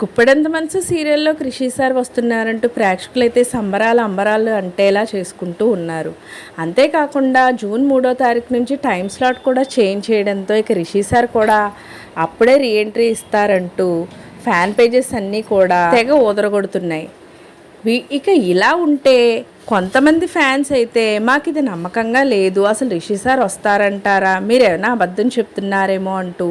కుప్పడంత మనసు సీరియల్లో కృషి సార్ వస్తున్నారంటూ ప్రేక్షకులు అయితే సంబరాలు అంబరాలు అంటేలా చేసుకుంటూ ఉన్నారు. అంతేకాకుండా జూన్ మూడో తారీఖు నుంచి టైం స్లాట్ కూడా చేంజ్ చేయడంతో ఇక రిషి సార్ కూడా అప్పుడే రీఎంట్రీ ఇస్తారంటూ ఫ్యాన్ పేజెస్ అన్నీ కూడా తెగ ఊదరగొడుతున్నాయి. ఇక ఇలా ఉంటే కొంతమంది ఫ్యాన్స్ అయితే మాకు ఇది నమ్మకంగా లేదు అసలు రిషి సార్ వస్తారంటారా మీరు ఏమైనా అబద్ధం చెప్తున్నారేమో అంటూ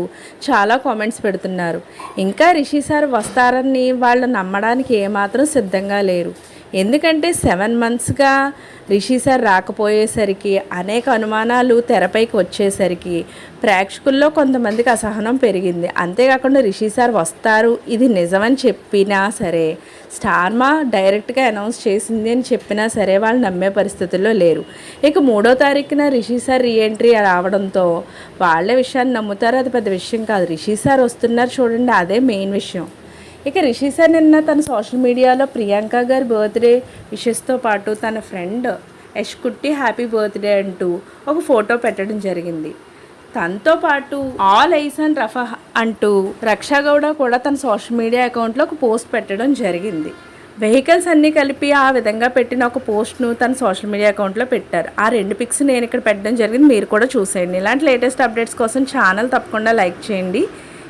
చాలా కామెంట్స్ పెడుతున్నారు. ఇంకా రిషి సార్ వస్తారని వాళ్ళు నమ్మడానికి ఏమాత్రం సిద్ధంగా లేరు. ఎందుకంటే సెవెన్ మంత్స్గా రిషి సార్ రాకపోయేసరికి అనేక అనుమానాలు తెరపైకి వచ్చేసరికి ప్రేక్షకుల్లో కొంతమందికి అసహనం పెరిగింది. అంతేకాకుండా రిషి సార్ వస్తారు ఇది నిజమని చెప్పినా సరే స్టార్మా డైరెక్ట్గా అనౌన్స్ చేసింది అని చెప్పినా సరే వాళ్ళు నమ్మే పరిస్థితుల్లో లేరు. ఇక మూడో తారీఖున రిషి సార్ రీఎంట్రీ రావడంతో వాళ్ళ విషయాన్ని నమ్ముతారు అది పెద్ద విషయం కాదు. రిషి సార్ వస్తున్నారు చూడండి అదే మెయిన్ విషయం. ఇక రిషి సార్ నిన్న తన సోషల్ మీడియాలో ప్రియాంక గారి బర్త్డే విషెస్తో పాటు తన ఫ్రెండ్ యష్ కుట్టి హ్యాపీ బర్త్డే అంటూ ఒక ఫోటో పెట్టడం జరిగింది. తనతో పాటు ఆల్ ఐసన్ రఫా అంటూ రక్షా గౌడ కూడా తన సోషల్ మీడియా అకౌంట్లో ఒక పోస్ట్ పెట్టడం జరిగింది. వెహికల్స్ అన్నీ కలిపి ఆ విధంగా పెట్టిన ఒక పోస్ట్ను తన సోషల్ మీడియా అకౌంట్లో పెట్టారు. ఆ రెండు పిక్స్ నేను ఇక్కడ పెట్టడం జరిగింది. మీరు కూడా చూసేయండి. ఇలాంటి లేటెస్ట్ అప్డేట్స్ కోసం ఛానల్ తప్పకుండా లైక్ చేయండి.